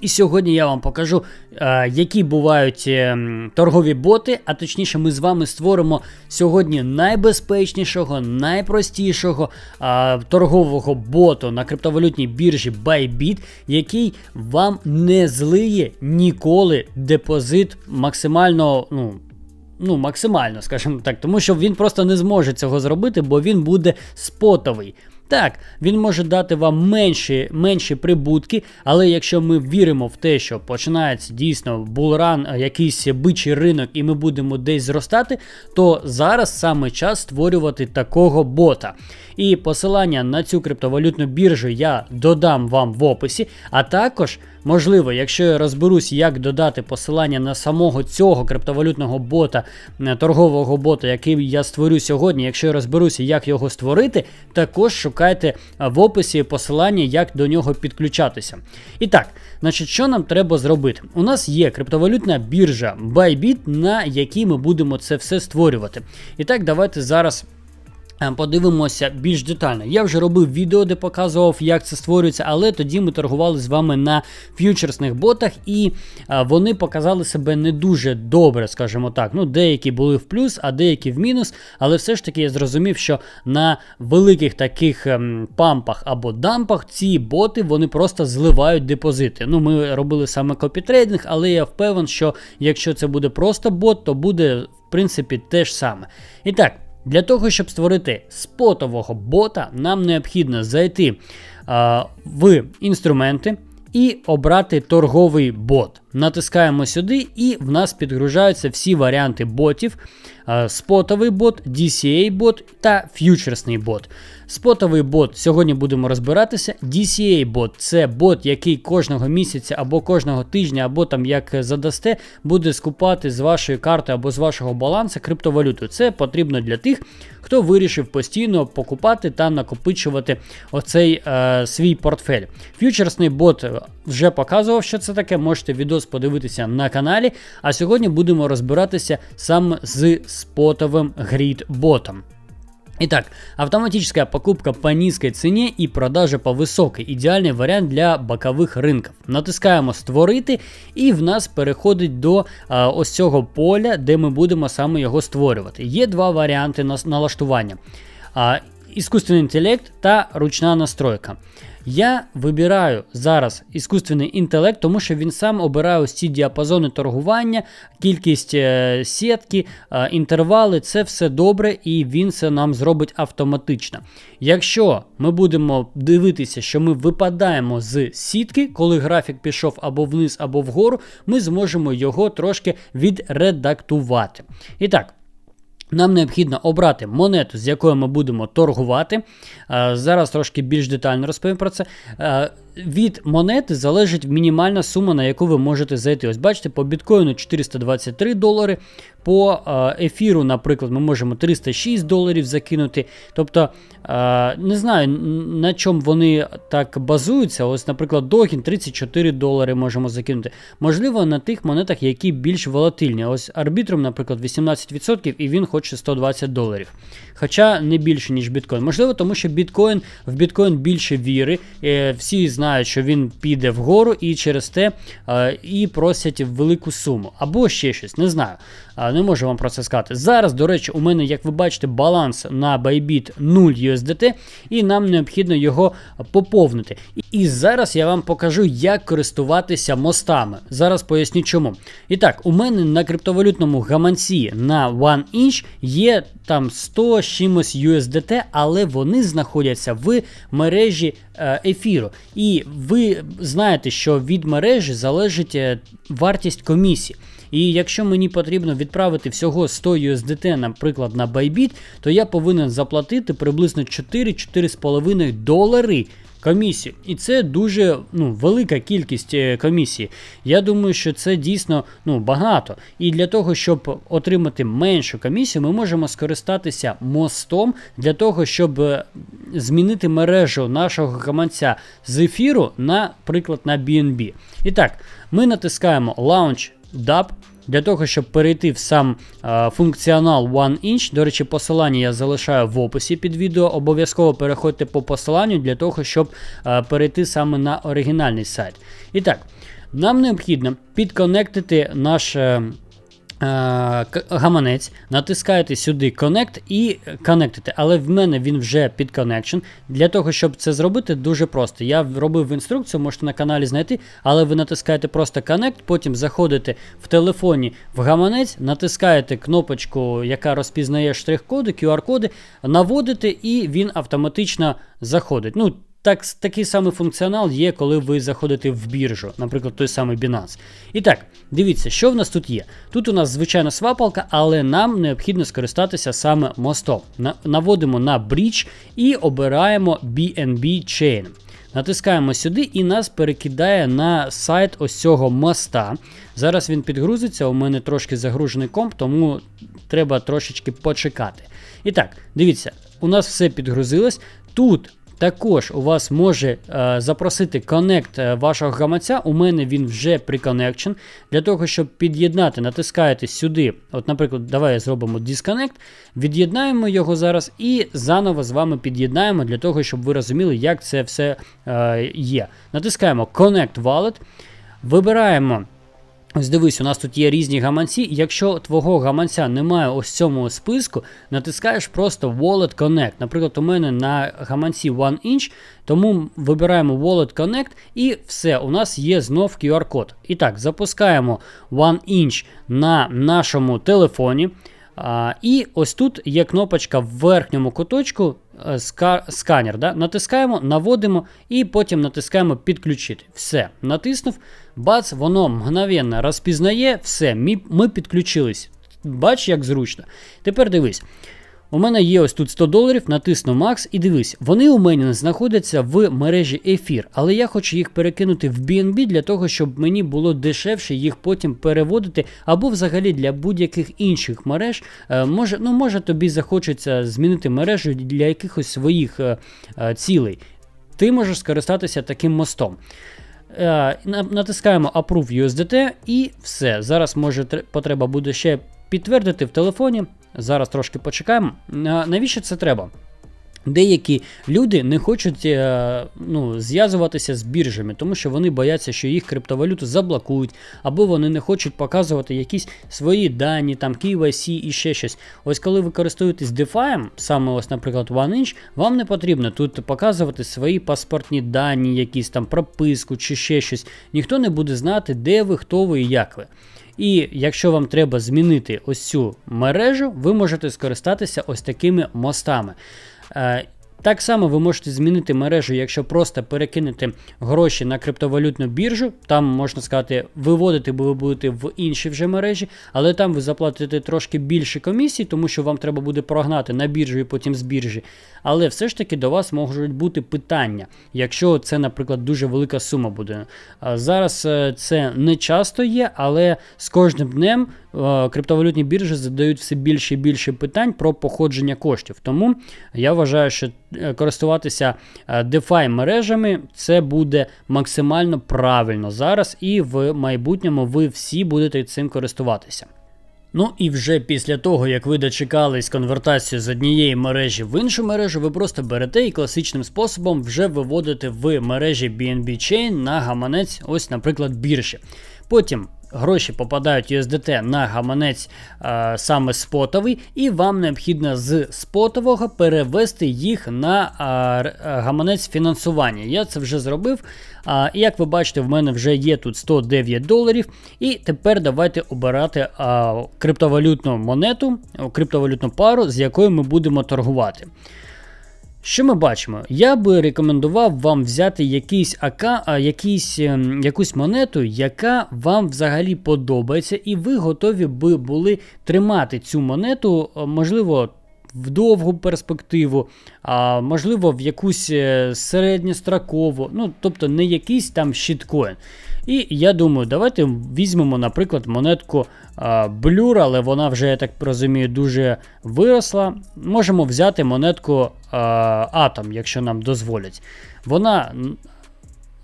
І сьогодні я вам покажу, е, які бувають е, торгові боти. А точніше, ми з вами створимо сьогодні найбезпечнішого, найпростішого торгового боту на криптовалютній біржі Bybit, який вам не злиє ніколи депозит максимально. ну, Ну, максимально, скажімо так, тому що він просто не зможе цього зробити, бо він буде спотовий. Так, він може дати вам менші, менші прибутки, але якщо ми віримо в те, що починається дійсно булран, якийсь бичий ринок, і ми будемо десь зростати, то зараз саме час створювати такого бота. І посилання на цю криптовалютну біржу я додам вам в описі, а також. Можливо, якщо я розберусь, як додати посилання на самого цього криптовалютного бота, е, торгового бота, який я створю сьогодні, якщо я розберуся, як його створити, також шукайте е, в описі посилання, як до нього підключатися. І так, значить, що нам треба зробити? У нас є криптовалютна біржа Bybit, на якій ми будемо це все створювати. І так, давайте зараз. Е, Подивимося більш детально. Я вже робив відео, де показував, як це створюється, але тоді ми торгували з вами на ф'ючерсних ботах, і вони показали себе не дуже добре, скажімо так. Ну, деякі були в плюс, а деякі в мінус. Але все ж таки я зрозумів, що на великих таких ем, пампах або дампах ці боти вони просто зливають депозити. Ну, ми робили саме копітрейдинг, але я впевнен, що якщо це буде просто бот, то буде в принципі те ж саме. І так. Для того, щоб створити спотового бота, нам необхідно зайти а, в інструменти і обрати торговий бот. Натискаємо сюди, і в нас підгружаються всі варіанти ботів: спотовий бот, DCA бот та ф'ючерсний бот. Спотовий бот сьогодні будемо розбиратися. DCA бот це бот, який кожного місяця або кожного тижня, або там як задасте, буде скупати з вашої карти або з вашого балансу криптовалюту. Це потрібно для тих, хто вирішив постійно покупати та накопичувати оцей е, свій портфель. Ф'ючерсний бот вже показував, що це таке. Можете відос подивитися на каналі. А сьогодні будемо розбиратися саме з спотовим грід-ботом. Итак, автоматическая покупка по низкой цене і продажа по високій. Ідеальний варіант для бокових ринків. Натискаємо створити, і в нас переходить до а, ось цього поля, де ми будемо саме його створювати. Є два варіанти налаштування: а, іскусственний інтелект та ручна настройка. Я вибираю зараз іскусственний інтелект, тому що він сам обирає ці діапазони торгування, кількість е, сітки, е, інтервали це все добре, і він це нам зробить автоматично. Якщо ми будемо дивитися, що ми випадаємо з сітки, коли графік пішов або вниз, або вгору, ми зможемо його трошки відредактувати. І так. Нам необхідно обрати монету, з якою ми будемо торгувати. Е, Зараз трошки більш детально розповім про це. Від монети залежить мінімальна сума, на яку ви можете зайти. Ось бачите, по біткоїну 423 долари, по е, ефіру, наприклад, ми можемо 306 доларів закинути. Тобто, е, не знаю, на чому вони так базуються. Ось, наприклад, Догін 34 долари можемо закинути. Можливо, на тих монетах, які більш волатильні. Ось арбітрум, наприклад, 18%, і він хоче 120 доларів. Хоча не більше, ніж біткоін. Можливо, тому що біткоін в біткоін більше віри. е, Всі знають, що він піде вгору, і через те е, і просять велику суму. Або ще щось, не знаю. А, Не можу вам про це сказати. Зараз, до речі, у мене, як ви бачите, баланс на Bybit 0 USDT, і нам необхідно його поповнити. І- зараз я вам покажу, як користуватися мостами. Зараз поясню чому. І так, у мене на криптовалютному гаманці на OneInch є там 100 з чимось USDT, але вони знаходяться в мережі е, ефіру. І ви знаєте, що від мережі залежить е, вартість комісії. І якщо мені потрібно відправити всього 100 USDT, наприклад, на Bybit, то я повинен заплатити приблизно 4-4,5 долари комісію. І це дуже ну, велика кількість е, комісії. Я думаю, що це дійсно ну, багато. І для того, щоб отримати меншу комісію, ми можемо скористатися мостом для того, щоб е, змінити мережу нашого гаманця з ефіру, наприклад, на BNB. І так, ми натискаємо Launch DApp. Для того, щоб перейти в сам е, функціонал OneInch, до речі, посилання я залишаю в описі під відео. Обов'язково переходьте по посиланню для того, щоб е, перейти саме на оригінальний сайт. І так, Нам необхідно підконектити наш. е, Гаманець, натискаєте сюди Connect і коннектите. Але в мене він вже під connection. Для того, щоб це зробити, дуже просто. Я робив інструкцію, можете на каналі знайти, але ви натискаєте просто Connect, потім заходите в телефоні в гаманець, натискаєте кнопочку, яка розпізнає штрих-коди, QR-коди, наводите, і він автоматично заходить. Ну, так, такий самий функціонал є, коли ви заходите в біржу, наприклад, той самий Binance. І так, дивіться, що в нас тут є. Тут у нас звичайна свапалка, але нам необхідно скористатися саме мостом. Наводимо на Bridge і обираємо BNB Chain. Натискаємо сюди і нас перекидає на сайт ось цього моста. Зараз він підгрузиться, у мене трошки загружений комп, тому треба трошечки почекати. І так, дивіться, у нас все підгрузилось. Тут також у вас може е, запросити коннект е, вашого гаманця. У мене він вже приконнекчен. Для того, щоб під'єднати, натискаєте сюди. От, наприклад, давай зробимо Disconnect, від'єднаємо його зараз і заново з вами під'єднаємо для того, щоб ви розуміли, як це все е, є. Натискаємо Connect Wallet, вибираємо. Ось дивись, у нас тут є різні гаманці. Якщо твого гаманця немає ось в цьому списку, натискаєш просто Wallet Connect. Наприклад, у мене на гаманці One Inch, тому вибираємо Wallet Connect і все, у нас є знов QR-код. І так, запускаємо One Inch на нашому телефоні. А, і ось тут є кнопочка в верхньому куточку ска- сканер. Да? Натискаємо, наводимо і потім натискаємо підключити. Все, натиснув, бац, воно мгновенно розпізнає, все, ми підключились. Бач, як зручно. Тепер дивись. У мене є ось тут 100 доларів, натисну Max і дивись, вони у мене знаходяться в мережі Ефір, але я хочу їх перекинути в BNB для того, щоб мені було дешевше їх потім переводити, або взагалі для будь-яких інших мереж. Е, може, ну, може тобі захочеться змінити мережу для якихось своїх е, е, цілей. Ти можеш скористатися таким мостом. Натискаємо Approve USDT і все. Зараз може потреба буде ще підтвердити в телефоні. Зараз трошки почекаємо. Навіщо це треба? Деякі люди не хочуть е, ну, зв'язуватися з біржами, тому що вони бояться, що їх криптовалюту заблокують, або вони не хочуть показувати якісь свої дані, там KYC і ще щось. Ось коли ви користуєтесь DeFi, саме ось, наприклад, OneInch, вам не потрібно тут показувати свої паспортні дані, якісь там прописку чи ще щось. Ніхто не буде знати, де ви, хто ви і як ви. І якщо вам треба змінити ось цю мережу, ви можете скористатися ось такими мостами. Так само ви можете змінити мережу, якщо просто перекинете гроші на криптовалютну біржу. Там можна сказати, виводити бо ви будете в інші вже мережі, але там ви заплатите трошки більше комісій, тому що вам треба буде прогнати на біржу і потім з біржі. Але все ж таки до вас можуть бути питання, якщо це, наприклад, дуже велика сума буде. Зараз е, це не часто є, але з кожним днем криптовалютні біржі задають все більше і більше питань про походження коштів. Тому я вважаю, що е, користуватися е, DeFi мережами це буде максимально правильно зараз, і в майбутньому ви всі будете цим користуватися. Ну і вже після того, як ви дочекались конвертацію з однієї мережі в іншу мережу, ви просто берете і класичним способом вже виводите в мережі BNB Chain на гаманець, ось, наприклад, біржі. Потім гроші попадають USDT на гаманець е, саме спотовий, і вам необхідно з спотового перевести їх на е, е, гаманець фінансування. Я це вже зробив. А, як ви бачите, в мене вже є тут 109 доларів. І тепер давайте обирати а, криптовалютну монету, криптовалютну пару, з якою ми будемо торгувати. Що ми бачимо? Я би рекомендував вам взяти якийсь АК, якийсь, ем, якусь монету, яка вам взагалі подобається, і ви готові би були тримати цю монету, можливо, в довгу перспективу, а можливо, в якусь е, середньострокову, ну, тобто не якийсь там щиткоін. І я думаю, давайте візьмемо, наприклад, монетку Blur, але вона вже, я так розумію, дуже виросла. Можемо взяти монетку Atom, якщо нам дозволять. Вона.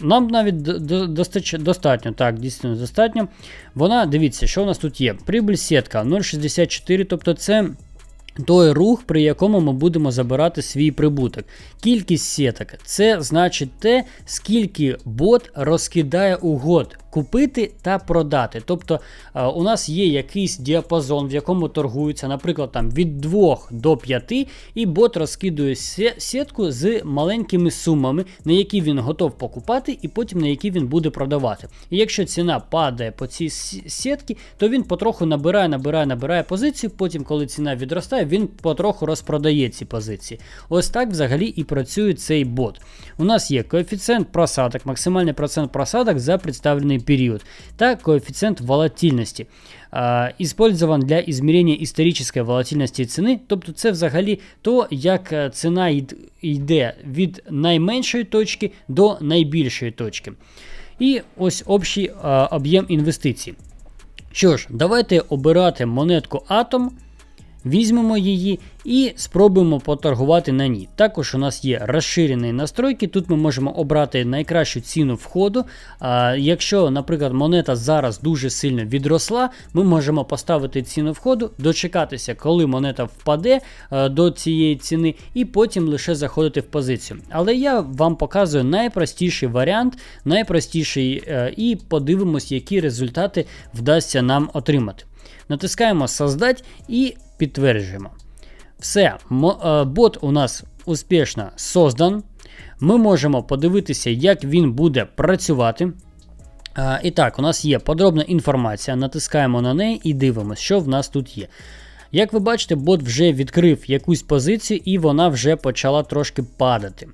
Нам навіть достатньо, так, дійсно достатньо. Вона, дивіться, що у нас тут є. Прибыль сітка 0,64, тобто це той рух, при якому ми будемо забирати свій прибуток. Кількість сіток це значить те, скільки бот розкидає угод купити та продати. Тобто е, у нас є якийсь діапазон, в якому торгуються, наприклад, там від 2 до 5, і бот розкидує сітку з маленькими сумами, на які він готов покупати, і потім на які він буде продавати. І якщо ціна падає по цій сітці, то він потроху набирає, набирає, набирає позицію. Потім, коли ціна відростає, він потроху розпродає ці позиції. Ось так взагалі і працює цей бот. У нас є коефіцієнт просадок, максимальний процент просадок за представлений период, та коефіцієнт волатильності. А, Использован для измерения історичної волатильності ціни, тобто це взагалі то, як е, ціна йде від найменшої точки до найбільшої точки. І ось общий об'єм інвестицій. Що ж, давайте обирати монетку Atom, візьмемо її і спробуємо поторгувати на ній. Також у нас є розширені настройки. Тут ми можемо обрати найкращу ціну входу. А, якщо, наприклад, монета зараз дуже сильно відросла, ми можемо поставити ціну входу, дочекатися, коли монета впаде е, до цієї ціни, і потім лише заходити в позицію. Але я вам показую найпростіший варіант, найпростіший, е, і подивимось, які результати вдасться нам отримати. Натискаємо Создать і підтверджуємо. Все, е, бот у нас успішно создан. Ми можемо подивитися, як він буде працювати. Е, І так, у нас є подробна інформація. Натискаємо на неї і дивимося, що в нас тут є. Як ви бачите, бот вже відкрив якусь позицію і вона вже почала трошки падати.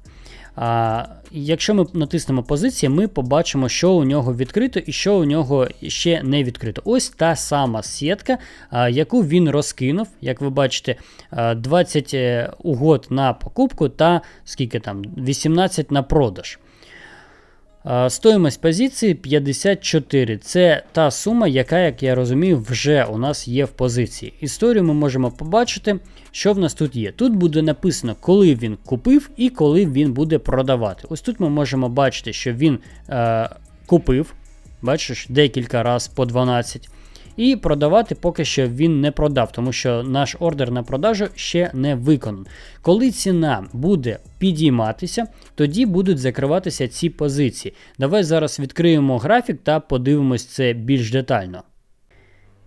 А, якщо ми натиснемо позиції, ми побачимо, що у нього відкрито і що у нього ще не відкрито. Ось та сама сітка, а, яку він розкинув. Як ви бачите, а, 20 е, угод на покупку та скільки там 18 на продаж. Стоїмость позиції 54. Це та сума, яка, як я розумію, вже у нас є в позиції. Історію ми можемо побачити, що в нас тут є. Тут буде написано, коли він купив і коли він буде продавати. Ось тут ми можемо бачити, що він е, купив, бачиш, декілька разів по 12. І продавати поки що він не продав, тому що наш ордер на продажу ще не виконаний. Коли ціна буде підійматися, тоді будуть закриватися ці позиції. Давай зараз відкриємо графік та подивимось це більш детально.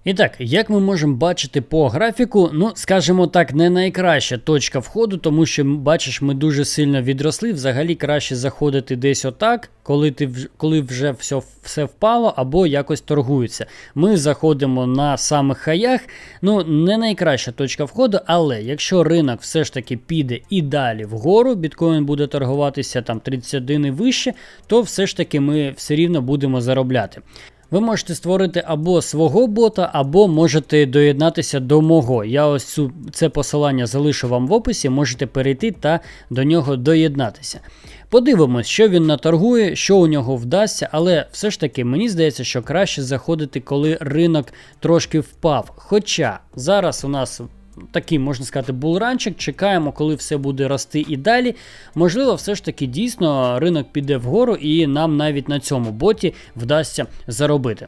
І так, як ми можемо бачити по графіку, ну, скажімо так, не найкраща точка входу, тому що, бачиш, ми дуже сильно відросли. Взагалі краще заходити десь отак, коли ти коли вже все, все впало, або якось торгується. Ми заходимо на самих хаях. Ну, не найкраща точка входу, але якщо ринок все ж таки піде і далі вгору, біткоін буде торгуватися там 31 і вище, то все ж таки ми все рівно будемо заробляти. Ви можете створити або свого бота, або можете доєднатися до мого. Я ось цю, це посилання залишу вам в описі, можете перейти та до нього доєднатися. Подивимось, що він наторгує, що у нього вдасться, але все ж таки мені здається, що краще заходити, коли ринок трошки впав. Хоча зараз у нас такий, можна сказати, булранчик. Чекаємо, коли все буде рости і далі. Можливо, все ж таки дійсно ринок піде вгору, і нам навіть на цьому боті вдасться заробити.